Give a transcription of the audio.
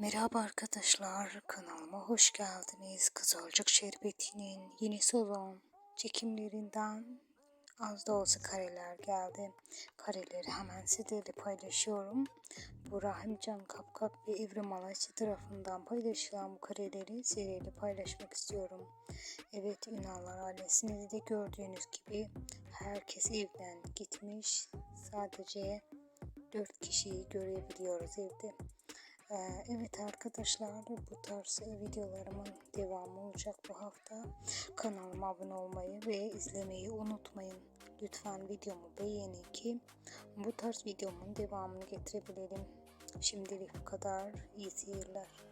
Merhaba arkadaşlar, kanalıma hoş geldiniz. Kızılcık Şerbeti'nin yeni sezon çekimlerinden az da olsa kareler geldi. Kareleri hemen sizlerle paylaşıyorum. Bu Rahimcan Kapkap ve Evrim Alaşçı tarafından paylaşılan bu kareleri sizlerle paylaşmak istiyorum. Evet Ünallar ailesini de gördüğünüz gibi herkes evden gitmiş. Sadece 4 kişiyi görebiliyoruz evde. Ee, Evet arkadaşlar bu tarz videolarımın devamı olacak bu hafta. Kanalıma abone olmayı ve izlemeyi unutmayın. Lütfen videomu beğenin ki bu tarz videomun devamını getirebilelim. Şimdilik bu kadar. İyi seyirler.